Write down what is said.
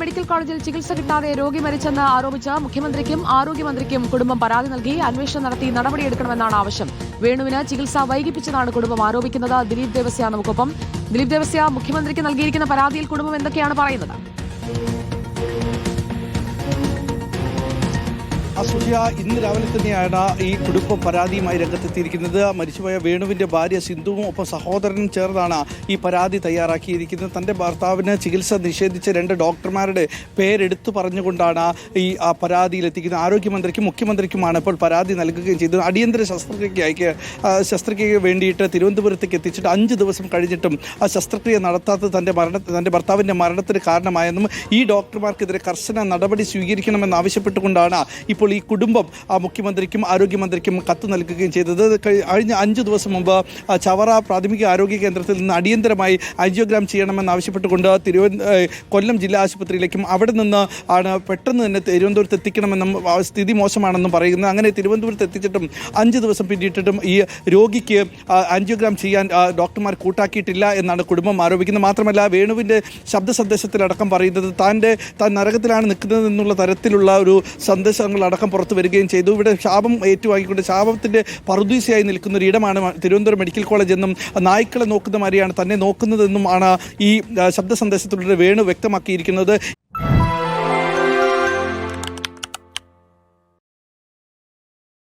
Medical കോളേജിൽ ചികിത്സ കിട്ടാതെ രോഗി മരിച്ചെന്ന് ആരോപിച്ച മുഖ്യമന്ത്രിക്കും ആരോഗ്യമന്ത്രിക്കും കുടുംബം പരാതി നൽകി അന്വേഷണം നടത്തി നടപടിയെടുക്കണമെന്നാണ് ആവശ്യം. വേണുവിന് ചികിത്സ വൈകിപ്പിച്ചതാണ് കുടുംബം ആരോപിക്കുന്നത്. ദിലീപ് ദേവസ്യ നമുക്കൊപ്പം. ദിലീപ് ദേവസ്യ മുഖ്യമന്ത്രിക്ക് നൽകിയിരിക്കുന്ന പരാതിയിൽ കുടുംബം എന്തൊക്കെയാണ് പറയുന്നത്? അസുഖ്യ ഇന്ന് രാവിലെ തന്നെയാണ് ഈ കുടുംബ പരാതിയുമായി രംഗത്തെത്തിയിരിക്കുന്നത്. മരിച്ചുപോയ വേണുവിന്റെ ഭാര്യ സിന്ധുവും ഒപ്പം സഹോദരനും ചേർന്നാണ് ഈ പരാതി തയ്യാറാക്കിയിരിക്കുന്നത്. തന്റെ ഭർത്താവിന് ചികിത്സ നിഷേധിച്ച രണ്ട് ഡോക്ടർമാരുടെ പേരെടുത്തു പറഞ്ഞുകൊണ്ടാണ് ഈ ആ, പരാതിയിലെത്തിക്കുന്നത്. ആരോഗ്യമന്ത്രിക്കും മുഖ്യമന്ത്രിക്കുമാണ് ഇപ്പോൾ പരാതി നൽകുകയും ചെയ്തത്. അടിയന്തര ശസ്ത്രക്രിയയ്ക്ക് ശസ്ത്രക്രിയയ്ക്ക് വേണ്ടിയിട്ട് തിരുവനന്തപുരത്തേക്ക് എത്തിച്ചിട്ട് അഞ്ച് ദിവസം കഴിഞ്ഞിട്ടും ആ ശസ്ത്രക്രിയ നടത്താത്തത് തന്റെ മരണ തന്റെ ഭർത്താവിന്റെ മരണത്തിന് കാരണമായെന്നും ഈ ഡോക്ടർമാർക്കെതിരെ കർശന നടപടി സ്വീകരിക്കണമെന്ന് ആവശ്യപ്പെട്ടുകൊണ്ടാണ് ഇപ്പോൾ ഈ കുടുംബം മുഖ്യമന്ത്രിക്കും ആരോഗ്യമന്ത്രിക്കും കത്ത് നൽകുകയും ചെയ്തത്. കഴിഞ്ഞ അഞ്ച് ദിവസം മുമ്പ് ചവറ പ്രാഥമിക ആരോഗ്യ കേന്ദ്രത്തിൽ നിന്ന് അടിയന്തരമായി ആൻജിയോഗ്രാം ചെയ്യണമെന്ന് ആവശ്യപ്പെട്ടുകൊണ്ട് തിരുവന കൊല്ലം ജില്ലാ ആശുപത്രിയിലേക്കും അവിടെ നിന്ന് ആണ് പെട്ടെന്ന് തന്നെ തിരുവനന്തപുരത്ത് എത്തിക്കണമെന്നും സ്ഥിതി മോശമാണെന്നും പറയുന്നു അങ്ങനെ തിരുവനന്തപുരത്ത് എത്തിച്ചിട്ടും അഞ്ച് ദിവസം പിന്നിട്ടിട്ടും ഈ രോഗിക്ക് ആൻജിയോഗ്രാം ചെയ്യാൻ ഡോക്ടർമാർ കൂട്ടാക്കിയിട്ടില്ല എന്നാണ് കുടുംബം ആരോപിക്കുന്നത്. മാത്രമല്ല വേണുവിന്റെ ശബ്ദ സന്ദേശത്തിലടക്കം പറയുന്നത് താന്റെ താൻ നരകത്തിലാണ് നിൽക്കുന്നത് എന്നുള്ള തരത്തിലുള്ള ഒരു സന്ദേശങ്ങളടക്കം പുറത്തു വരികയും ചെയ്തു. ഇവിടെ ശാപം ഏറ്റുവാങ്ങിക്കൊണ്ട് ശാപത്തിന്റെ പറുദീസയായി നിൽക്കുന്ന ഒരു ഇടമാണ് തിരുവനന്തപുരം മെഡിക്കൽ കോളേജ് എന്നും നായ്ക്കളെ നോക്കുന്ന മാതിരിയാണ് തന്നെ നോക്കുന്നതെന്നും ആണ് ഈ ശബ്ദ സന്ദേശത്തിലൂടെ വേണു വ്യക്തമാക്കിയിരിക്കുന്നത്.